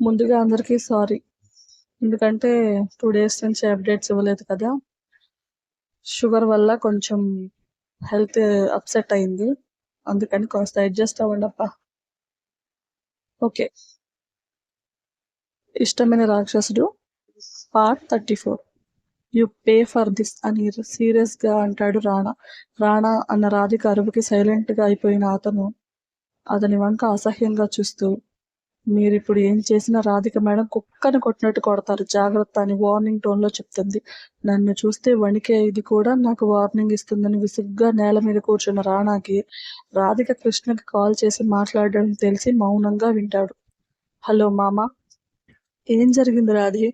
ముందుగా అందరికీ సారీ. ఎందుకంటే టూ డేస్ నుంచి అప్డేట్స్ ఇవ్వలేదు కదా! షుగర్ వల్ల కొంచెం హెల్త్ అప్‌సెట్ అయింది. అందుకని కాస్త అడ్జస్ట్ అవ్వండప్పా. ఓకే. ఇష్టమైన రాక్షసుడు part thirty four you pay for this అని సీరియస్‌గా అంటాడు రాణా రాణా అన్న రాధిక అరువుకి సైలెంట్‌గా అయిపోయిన అతను అతని వంక అసహ్యంగా చూస్తూ మీరు ఇప్పుడు ఏం చేసినా రాధిక మేడం కుక్కని కొట్టినట్టు కొడతారు జాగ్రత్త అని వార్నింగ్ టోన్‌లో చెప్తుంది. నన్ను చూస్తే వణికే ఇది కూడా నాకు వార్నింగ్ ఇస్తుందని విసుగ్గా నేల మీద కూర్చున్న రాణాకి రాధిక కృష్ణకి కాల్ చేసి మాట్లాడడం తెలిసి మౌనంగా వింటాడు. హలో మామ ఏం జరిగింది రాధి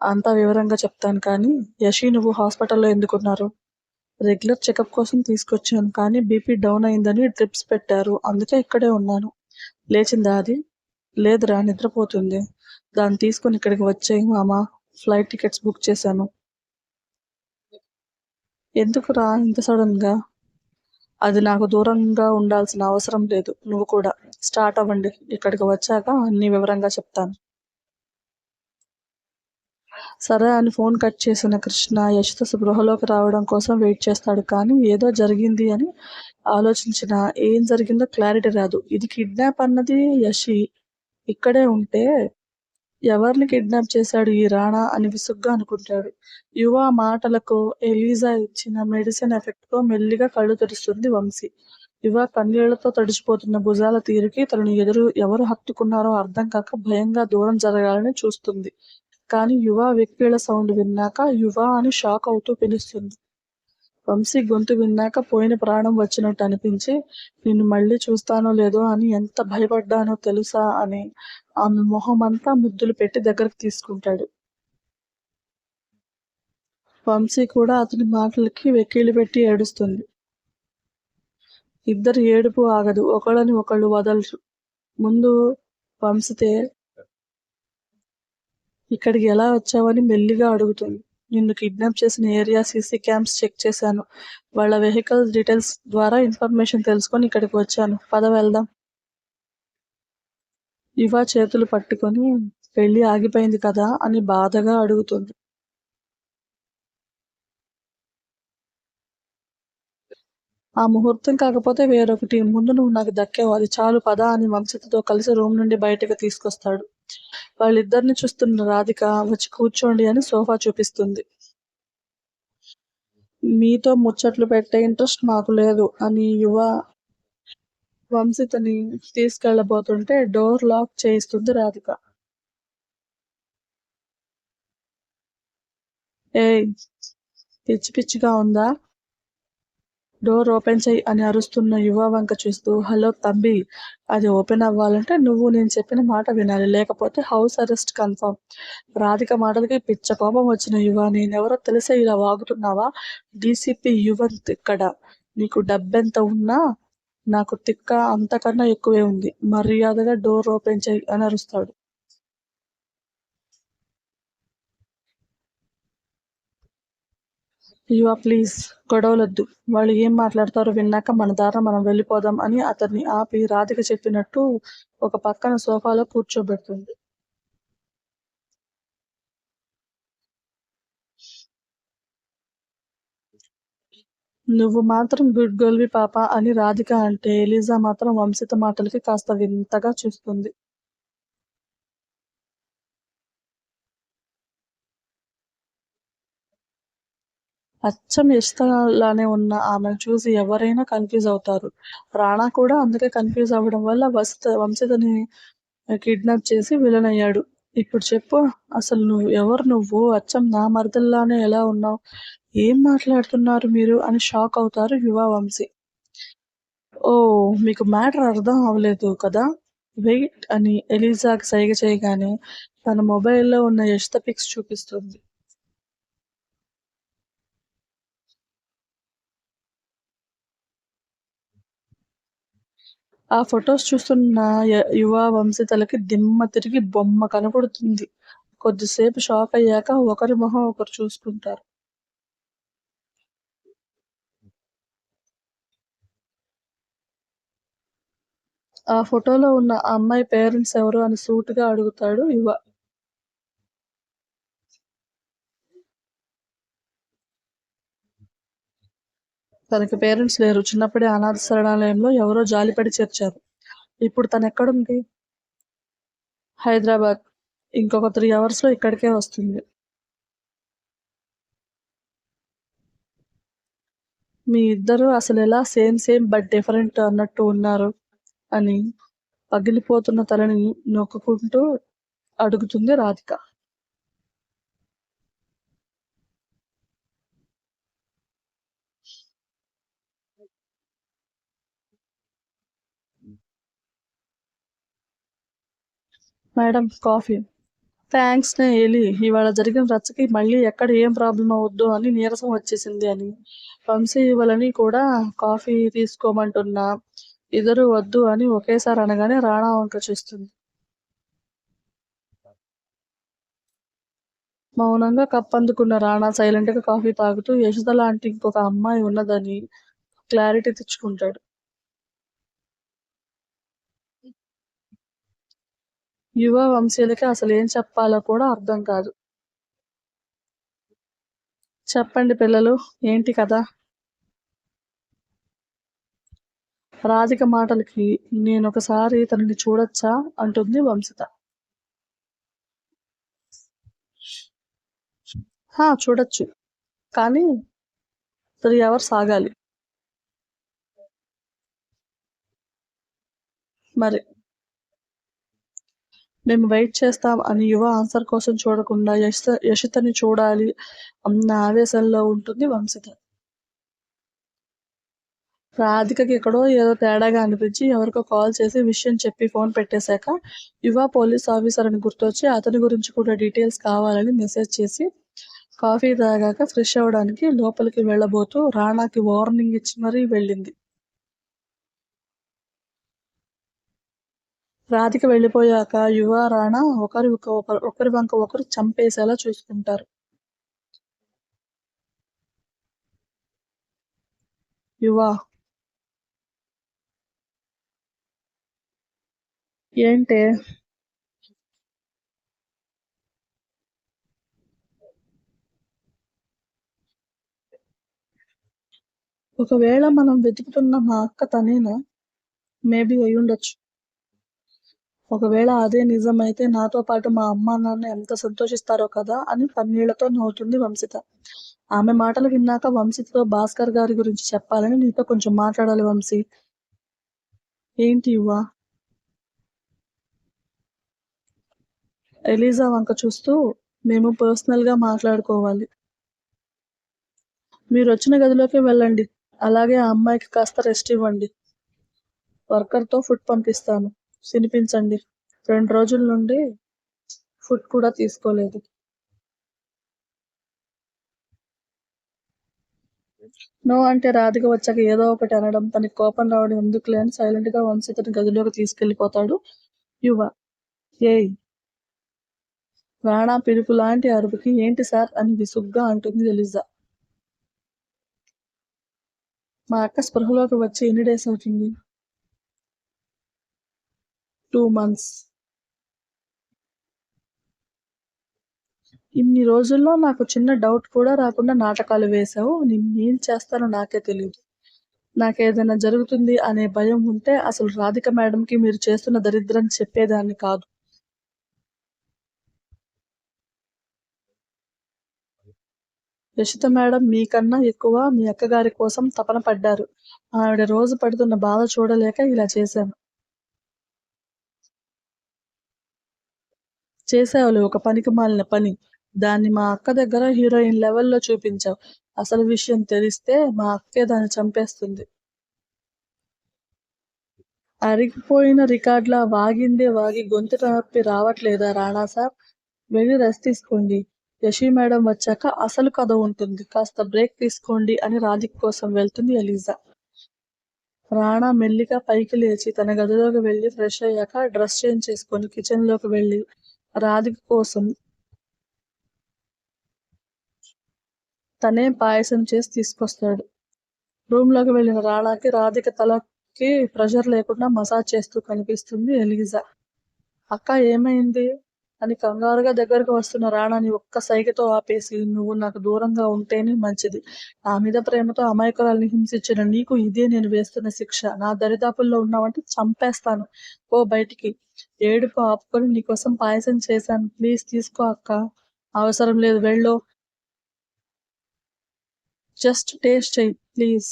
అంతా వివరంగా చెప్తాను కానీ యశి నువ్వు హాస్పిటల్లో ఎందుకున్నారు? రెగ్యులర్ చెకప్ కోసం తీసుకొచ్చాను కానీ బీపీ డౌన్ అయిందని డ్రిప్స్ పెట్టారు అందుకే ఇక్కడే ఉన్నాను. లేచిందా అది? లేదురా నిద్రపోతుంది. దాన్ని తీసుకొని ఇక్కడికి వచ్చాయి మామా ఫ్లైట్ టికెట్స్ బుక్ చేశాను. ఎందుకురా ఇంత సడన్‌గా? అది నాకు దూరంగా ఉండాల్సిన అవసరం లేదు. నువ్వు కూడా. స్టార్ట్ అవ్వండి. ఇక్కడికి వచ్చాక అన్ని వివరంగా చెప్తాను. సరే అని ఫోన్ కట్ చేసిన కృష్ణ యష్‌తో గృహలోకి రావడం కోసం వెయిట్ చేస్తాడు కానీ ఏదో జరిగింది అని ఆలోచించిన ఏం జరిగిందో క్లారిటీ రాదు. ఇది కిడ్నాప్ అన్నది యషి ఇక్కడే ఉంటే ఎవరిని కిడ్నాప్ చేశాడు ఈ రాణా అని విసుగ్గా అనుకుంటాడు. యువ మాటలకు ఎలీజా ఇచ్చిన మెడిసిన్ ఎఫెక్ట్‌తో మెల్లిగా కళ్ళు తెరుస్తుంది వంశీ. యువ కన్నీళ్ళతో తడిసిపోతున్న భుజాల తీరుకి తనను ఎదురు ఎవరు హత్తుకున్నారో అర్థం కాక భయంగా దూరం జరగాలని చూస్తుంది. కానీ యువ వ్యక్తుల సౌండ్ విన్నాక యువ అని షాక్ అవుతూ పిలుస్తుంది. వంశీ గొంతు విన్నాక పోయిన ప్రాణం వచ్చినట్టు అనిపించి నిన్ను మళ్ళీ చూస్తానో లేదో అని ఎంత భయపడ్డానో తెలుసా అని ఆమె మొహమంతా ముద్దులు పెట్టి దగ్గరకు తీసుకుంటాడు. వంశీ కూడా అతని మాటలకి వెక్కిళ్ళు పెట్టి ఏడుస్తుంది. ఇద్దరు ఏడుపు ఆగదు. ఒకళ్ళని ఒకళ్ళు వదలరు. ముందు వంశతే ఇక్కడికి ఎలా వచ్చావని మెల్లిగా అడుగుతుంది. నిన్ను కిడ్నాప్ చేసిన ఏరియా సీసీ క్యామ్స్ చెక్ చేశాను. వాళ్ళ వెహికల్ డీటెయిల్స్ ద్వారా ఇన్ఫర్మేషన్ తెలుసుకొని ఇక్కడికి వచ్చాను. పద వెళ్దాం. యువ చేతులు పట్టుకొని పెళ్ళి ఆగిపోయింది కదా అని బాధగా అడుగుతుంది. ఆ ముహూర్తం కాకపోతే వేరొకటి. ముందు నువ్వు నాకు దక్కేవాలి అది చాలు పద అని వంశితతో కలిసి రూమ్ నుండి బయటకు తీసుకొస్తాడు. వాళ్ళిద్దరిని చూస్తున్న రాధిక వచ్చి కూర్చోండి అని సోఫా చూపిస్తుంది. మీతో ముచ్చట్లు పెట్టే ఇంట్రెస్ట్ మాకు లేదు అని యువ వంశితని తీసుకెళ్ళబోతుంటే డోర్ లాక్ చేయిస్తుంది రాధిక. ఏయ్! పిచ్చి పిచ్చిగా ఉందా? డోర్ ఓపెన్ చేయి అని అరుస్తున్న యువ వంక చూస్తూ హలో తంబి అది ఓపెన్ అవ్వాలంటే నువ్వు నేను చెప్పిన మాట వినాలి. లేకపోతే హౌస్ అరెస్ట్ కన్ఫర్మ్. రాధిక మాటలకి పిచ్చ కోపం వచ్చిన యువ నేనెవరో తెలిసే ఇలా వాగుతున్నావా? డీసీపీ యువంత్ ఇక్కడ. నీకు డబ్బెంత ఉన్నా నాకు తిక్క అంతకన్నా ఎక్కువే ఉంది. మర్యాదగా డోర్ ఓపెన్ చేయి అని అరుస్తాడు. యువ ప్లీజ్ గొడవలొద్దు. వాళ్ళు ఏం మాట్లాడతారో విన్నాక మన దారిన మనం వెళ్ళిపోదాం అని అతన్ని ఆపి రాధిక చెప్పినట్టు ఒక పక్కన సోఫాలో కూర్చోబెడుతుంది. నువ్వు మాత్రం గుడ్ గర్ల్‌వి పాప అని రాధిక అంటే ఎలిజా మాత్రం వంశిత మాటలకి కాస్త వింతగా చూస్తుంది. అచ్చం యష్‌లానే ఉన్న ఆమెను చూసి ఎవరైనా కన్‌ఫ్యూజ్ అవుతారు. రానా కూడా అందుకే కన్‌ఫ్యూజ్ అవ్వడం వల్ల వసిత వంశితని కిడ్నాప్ చేసి విలన్ అయ్యాడు. ఇప్పుడు చెప్పు అసలు నువ్వు ఎవరు నువ్వు? అచ్చం నా మరదల్లానే ఎలా ఉన్నావు ఏం మాట్లాడుతున్నారు మీరు అని షాక్ అవుతారు యువ వంశీ. ఓ మీకు మ్యాటర్ అర్థం అవ్వలేదు కదా! వెయిట్ అని ఎలిజాకి సైగ చేయగానే తన మొబైల్‌లో ఉన్న యష్‌త పిక్స్ చూపిస్తుంది. ఆ ఫొటోస్ చూస్తున్న య యువ వంశీతలకి దిమ్మ తిరిగి బొమ్మ కనపడుతుంది. కొద్దిసేపు షాక్ అయ్యాక ఒకరి మొహం ఒకరు చూసుకుంటారు. ఆ ఫోటోలో ఉన్న అమ్మాయి పేరెంట్స్ ఎవరు అని సూటుగా అడుగుతాడు యువ తనకి పేరెంట్స్ లేరు. చిన్నప్పుడే అనాథ శరణాలయంలో ఎవరో జాలిపడి చేర్చారు. ఇప్పుడు తను ఎక్కడుంది? హైదరాబాద్. ఇంకొక త్రీ అవర్స్లో ఇక్కడికే వస్తుంది. మీ ఇద్దరు అసలు ఎలా సేమ్ సేమ్ బట్ డిఫరెంట్ అన్నట్టు ఉన్నారు? అని పగిలిపోతున్న తలని నొక్కుంటూ అడుగుతుంది రాధిక. Madam coffee. థ్యాంక్స్ నే ఏలి ఇవాళ జరిగిన రచ్చకి మళ్ళీ ఎక్కడ ఏం ప్రాబ్లం అవద్దు అని నీరసం వచ్చేసింది అని. వంశీ ఇవ్వాలని కూడా కాఫీ తీసుకోమంటున్నా. ఇద్దరు వద్దు అని ఒకేసారి అనగానే రాణా వంక చేస్తుంది. మౌనంగా కప్ అందుకున్న రాణా సైలెంట్గా కాఫీ తాగుతూ యశుద లాంటి ఇంకొక అమ్మాయి ఉన్నదని క్లారిటీ తెచ్చుకుంటాడు. యువ వంశీయులకి అసలు ఏం చెప్పాలో కూడా అర్థం కాదు. చెప్పండి పిల్లలు ఏంటి కదా రాధిక మాటలకి నేను ఒకసారి తనని చూడొచ్చా? అంటుంది వంశిత. హా చూడొచ్చు. కానీ త్రీ అవర్స్ ఆగాలి మరి మేము వెయిట్ చేస్తాం అని యువ ఆన్సర్ కోసం చూడకుండా యశ యశితని చూడాలి అన్న ఆవేశంలో ఉంటుంది వంశిత. రాధికకి ఎక్కడో ఏదో తేడాగా అనిపించి ఎవరికో కాల్ చేసి విషయం చెప్పి ఫోన్ పెట్టేశాక యువ పోలీస్ ఆఫీసర్ అని గుర్తొచ్చి అతని గురించి కూడా డీటెయిల్స్ కావాలని మెసేజ్ చేసి కాఫీ తాగాక ఫ్రెష్ అవ్వడానికి లోపలికి వెళ్ళబోతూ రాణాకి వార్నింగ్ ఇచ్చి మరీ వెళ్ళింది. రాధిక వెళ్ళిపోయాక యువ రాణా ఒకరి ఒకరి వంక ఒకరు చంపేసేలా చూసుకుంటారు. యువ! ఏంటే? ఒకవేళ మనం వెతుకుతున్న మా అక్క తనేనా? మేబీ అయి ఉండొచ్చు ఒకవేళ అదే నిజమైతే నాతో పాటు మా అమ్మ నాన్న ఎంత సంతోషిస్తారో కదా అని కన్నీళ్ళతో నవ్వుతుంది వంశిత. ఆమె మాటలు విన్నాక వంశితతో భాస్కర్ గారి గురించి చెప్పాలని నీతో కొంచెం మాట్లాడాలి వంశీ. ఏంటి ఇవ్వా? ఎలీజా వంక చూస్తూ మేము పర్సనల్గా మాట్లాడుకోవాలి. మీరు వచ్చిన గదిలోకి వెళ్ళండి. అలాగే ఆ అమ్మాయికి కాస్త రెస్ట్ ఇవ్వండి. వర్కర్తో ఫుడ్ పంపిస్తాను. తినిపించండి. రెండు రోజుల నుండి ఫుడ్ కూడా తీసుకోలేదు. నో అంటే రాధిక వచ్చాక ఏదో ఒకటి అనడం తనకి కోపం రావడం ఎందుకులే అని సైలెంట్గా వంశితని గదిలోకి తీసుకెళ్ళిపోతాడు యువ ఏయ్ రాణా పిలుపు లాంటి అరుపుకి ఏంటి సార్ అని విసుగ్గా అంటుంది ఎలిజా. మా అక్క స్పృహలోకి వచ్చి ఎన్ని డేస్ అవుతుంది? Two months. ఇన్ని రోజుల్లో నాకు చిన్న డౌట్ కూడా రాకుండా నాటకాలు వేశావు. నిన్నేం చేస్తానో నాకే తెలియదు నాకేదైనా జరుగుతుంది అనే భయం ఉంటే అసలు రాధిక మేడంకి మీరు చేస్తున్న దరిద్రం చెప్పేదాన్ని కాదు. యశిత మేడం మీకన్నా ఎక్కువ మీ అక్కగారి కోసం తపన పడ్డారు. ఆవిడ రోజు పడుతున్న బాధ చూడలేక ఇలా చేశాను. చేసావులే ఒక పనికి మాలిన పని. దాన్ని మా అక్క దగ్గర హీరోయిన్ లెవెల్లో చూపించావు. అసలు విషయం తెలిస్తే మా అక్కే దాన్ని చంపేస్తుంది. అరిగిపోయిన రికార్డులా వాగిందే వాగి గొంతు నొప్పి రావట్లేదా రాణా సార్ వెళ్ళి రెస్ట్ తీసుకోండి. యశి మేడం వచ్చాక అసలు కథ ఉంటుంది. కాస్త బ్రేక్ తీసుకోండి అని రాధిక్ కోసం వెళ్తుంది ఎలిజా. రాణా మెల్లిగా పైకి లేచి తన గదిలోకి వెళ్ళి ఫ్రెష్ అయ్యాక డ్రెస్ చేంజ్ చేసుకొని కిచెన్లోకి వెళ్ళి రాధిక కోసం. తనే పాయసం చేసి తీసుకొస్తాడు. రూమ్లోకి వెళ్ళిన రాణాకి రాధిక తలకి ప్రెషర్ లేకుండా మసాజ్ చేస్తూ కనిపిస్తుంది ఎలిజా. అక్క ఏమైంది? అని కంగారుగా దగ్గరకు వస్తున్న రాణాని ఒక్క సైగతో ఆపేసి నువ్వు నాకు దూరంగా ఉంటేనే మంచిది. నా మీద ప్రేమతో అమాయకురాల్ని హింసించిన నీకు ఇదే నేను వేస్తున్న శిక్ష. నా దరిదాపుల్లో ఉన్నావంటే చంపేస్తాను. ఓ బయటికి. ఏడుపు ఆపుకొని నీకోసం పాయసం చేశాను. ప్లీజ్ తీసుకో అక్క. అవసరం లేదు. వెళ్ళో. జస్ట్ టేస్ట్ చెయ్యి. ప్లీజ్.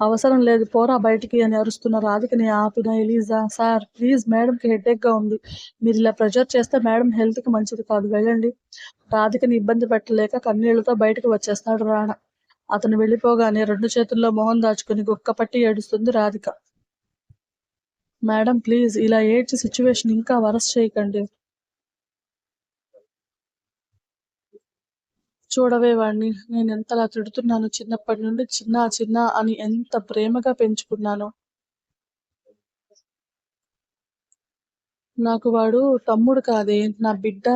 అవసరం లేదు. పోరా బయటికి అని అరుస్తున్న రాధికని ఆపిన ఎలీజా సార్ ప్లీజ్ మేడంకి హెడేక్గా ఉంది. మీరు ఇలా ప్రెజర్ చేస్తే మేడం హెల్త్కి మంచిది కాదు. వెళ్ళండి. రాధికని ఇబ్బంది పెట్టలేక కన్నీళ్ళతో బయటకు వచ్చేస్తాడు రాణ. అతను వెళ్ళిపోగానే రెండు చేతుల్లో మొహం దాచుకుని గుక్కపట్టి ఏడుస్తుంది రాధిక. మేడం ప్లీజ్ ఇలా ఏడ్చి సిచ్యువేషన్ ఇంకా వరస్ చేయకండి. చూడవే వాడిని నేను ఎంతలా తిడుతున్నాను చిన్నప్పటి నుండి చిన్న చిన్న అని ఎంత ప్రేమగా పెంచుకున్నాను. నాకు వాడు తమ్ముడు కాదే నా బిడ్డ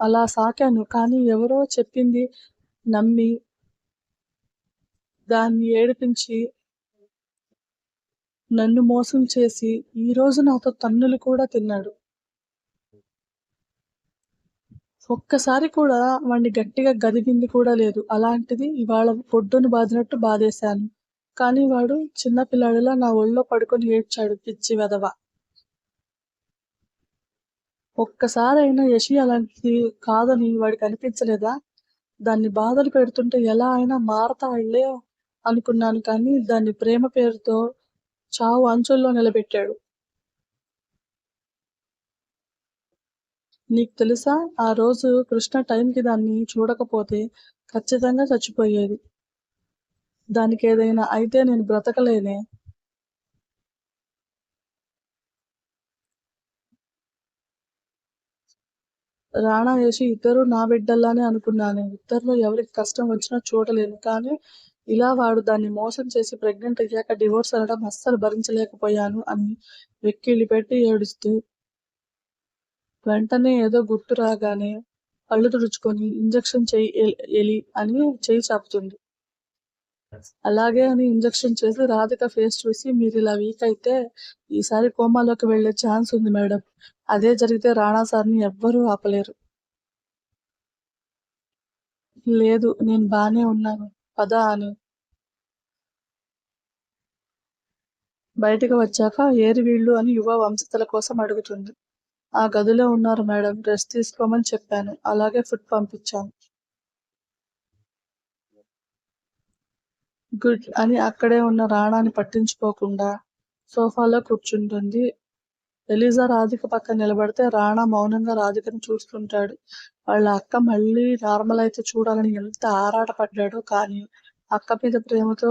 అలా సాకాను. కానీ ఎవరో చెప్పింది నమ్మి దాన్ని ఏడిపించి నన్ను మోసం చేసి ఈ రోజు నాతో తన్నులు కూడా తిన్నాడు. ఒక్కసారి కూడా వాడిని గట్టిగా గదిగింది కూడా లేదు. అలాంటిది ఇవాళ పొడ్డును బాదినట్టు బాధేశాను. కానీ వాడు చిన్నపిల్లాడిలా నా ఒళ్ళో పడుకొని ఏడ్చాడు పిచ్చి వెదవ ఒక్కసారైనా యశి అలాంటిది కాదని వాడికి అనిపించలేదా? దాన్ని బాధలు పెడుతుంటే ఎలా అయినా మారతాళ్ళే అనుకున్నాను కానీ దాన్ని ప్రేమ పేరుతో చావు అంచుల్లో నిలబెట్టాడు. నీకు తెలుసా? ఆ రోజు కృష్ణ టైంకి దాన్ని చూడకపోతే ఖచ్చితంగా చచ్చిపోయేది. దానికి ఏదైనా అయితే నేను బ్రతకలేనే. రాణా వేసి ఇద్దరు నా బిడ్డల్లానే అనుకున్నాను. ఇద్దరిలో ఎవరికి కష్టం వచ్చినా చూడలేను. కానీ ఇలా వాడు దాన్ని మోసం చేసి ప్రెగ్నెంట్ అయ్యాక డివోర్స్ అనడం అస్సలు భరించలేకపోయాను అని వెక్కిళ్ళు పెట్టి ఏడుస్తూ వెంటనే ఏదో గుర్తు రాగానే పళ్ళు తుడుచుకొని ఇంజక్షన్ చేయి ఎలి అని చేయి చాపుతుంది. అలాగే అని ఇంజక్షన్ చేసి రాధిక ఫేస్ చూసి మీరు ఇలా వీక్ అయితే ఈసారి కోమాలోకి వెళ్ళే ఛాన్స్ ఉంది మేడం. అదే జరిగితే రాణా సార్ని ఎవ్వరూ ఆపలేరు. లేదు నేను బానే ఉన్నాను. పద అని. బయటకు వచ్చాక ఏరి వీళ్ళు అని యువ వంశస్థల కోసం అడుగుతుంది. ఆ గదిలో ఉన్నారు మేడం. రెస్ట్ తీసుకోమని చెప్పాను. అలాగే ఫుడ్ పంపించాను గుడ్. అని అక్కడే ఉన్న రాణాని పట్టించుకోకుండా సోఫాలో కూర్చుంటుంది. ఎలిజా రాధిక పక్కన నిలబడితే రాణా మౌనంగా రాధికను చూస్తుంటాడు. వాళ్ళ అక్క మళ్ళీ నార్మల్ అయితే చూడాలని ఎంత ఆరాటపడ్డాడో కానీ అక్క మీద ప్రేమతో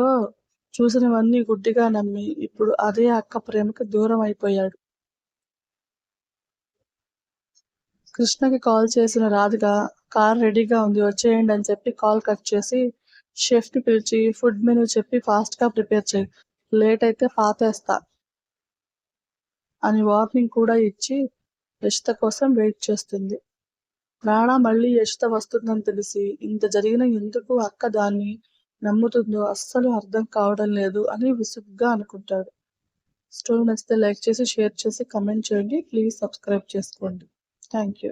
చూసినవన్నీ గుడ్డిగా నమ్మి ఇప్పుడు అదే అక్క ప్రేమకు దూరం అయిపోయాడు. కృష్ణకి కాల్ చేసిన రాధిక కార్ రెడీగా ఉంది వచ్చేయండి అని చెప్పి కాల్ కట్ చేసి షెఫ్ని పిలిచి ఫుడ్ మెనూ చెప్పి ఫాస్ట్గా ప్రిపేర్ చేయి లేట్ అయితే పాతేస్తా అని వార్నింగ్ కూడా ఇచ్చి యశిత కోసం వెయిట్ చేస్తుంది. రాణా మళ్ళీ యశిత వస్తుందని తెలిసి ఇంత జరిగిన ఎందుకు అక్క దాన్ని నమ్ముతుందో అస్సలు అర్థం కావడం లేదు అని విసుగ్గా అనుకుంటాడు. స్టోరీ నచ్చితే లైక్ చేసి షేర్ చేసి కమెంట్ చేయండి. ప్లీజ్ సబ్స్క్రైబ్ చేసుకోండి. Thank you